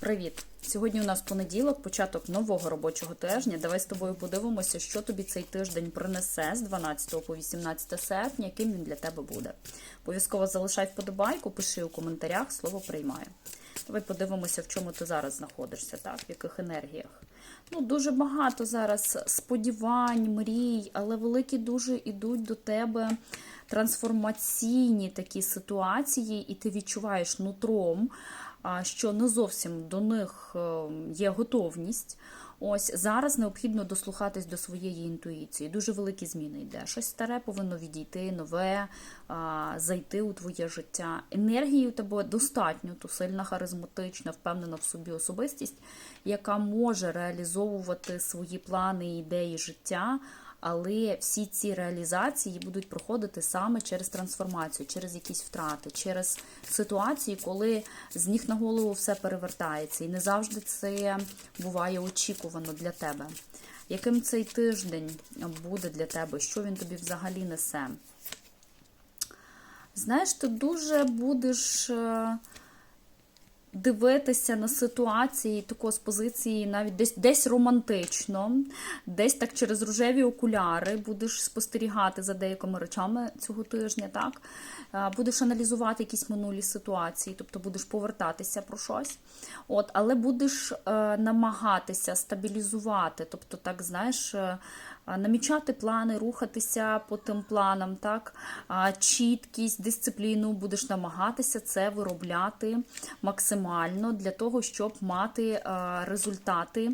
Привіт! Сьогодні у нас понеділок, початок нового робочого тижня. Давай з тобою подивимося, що тобі цей тиждень принесе з 12 по 18 серпня, яким він для тебе буде. Обов'язково залишай вподобайку, пиши у коментарях, слово приймаю. Давай подивимося, в чому ти зараз знаходишся, так, в яких енергіях. Ну, Дуже багато зараз сподівань, мрій, але великі дуже йдуть до тебе трансформаційні такі ситуації, і ти відчуваєш нутром, що не зовсім до них е, є готовність. Ось зараз необхідно дослухатись до своєї інтуїції. Дуже великі зміни йде. Щось старе повинно відійти, нове, зайти у твоє життя. Енергії у тебе достатньо, то сильна, харизматична, впевнена в собі особистість, яка може реалізовувати свої плани і ідеї життя. Але всі ці реалізації будуть проходити саме через трансформацію, через якісь втрати, через ситуації, коли з ніг на голову все перевертається. І не завжди це буває очікувано для тебе. Яким цей тиждень буде для тебе? Що він тобі взагалі несе? Знаєш, ти дуже будеш. Е, дивитися на ситуації такого з позиції навіть десь десь романтично, десь так через рожеві окуляри будеш спостерігати за деякими речами цього тижня, так? Е, Будеш аналізувати якісь минулі ситуації, тобто будеш повертатися про щось. От, але будеш е, намагатися стабілізувати, тобто, так знаєш. Намічати плани, рухатися по тим планам, так? Чіткість, дисципліну будеш намагатися це виробляти максимально для того, щоб мати результати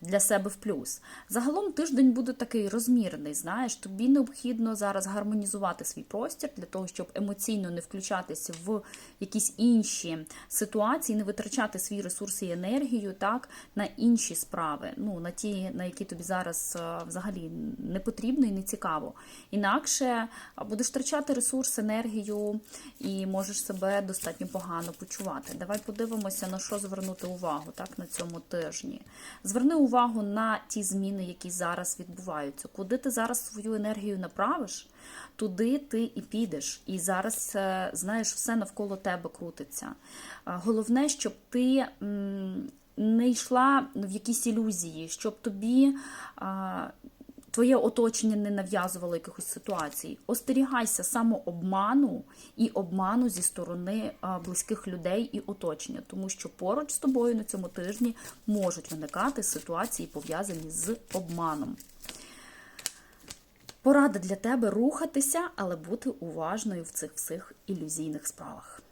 для себе в плюс. Загалом тиждень буде такий розмірний. Знаєш, тобі необхідно зараз гармонізувати свій простір для того, щоб емоційно не включатися в якісь інші ситуації, не витрачати свій ресурс і енергію так на інші справи, ну на ті, на які тобі зараз е, взагалі не потрібно і не цікаво. Інакше будеш втрачати ресурс, енергію і можеш себе достатньо погано почувати. Давай подивимося, на що звернути увагу так на цьому тижні. Зверни увагу на ті зміни, які зараз відбуваються. Куди ти зараз свою енергію направиш, туди ти і підеш. І зараз, е, знаєш, все навколо тебе крутиться. Е, Головне, щоб ти не йшла в якісь ілюзії, щоб тобі. а, Твоє оточення не нав'язувало якихось ситуацій. Остерігайся самообману і обману зі сторони близьких людей і оточення, тому що поруч з тобою на цьому тижні можуть виникати ситуації, пов'язані з обманом. Порада для тебе рухатися, але бути уважною в цих всіх ілюзійних справах.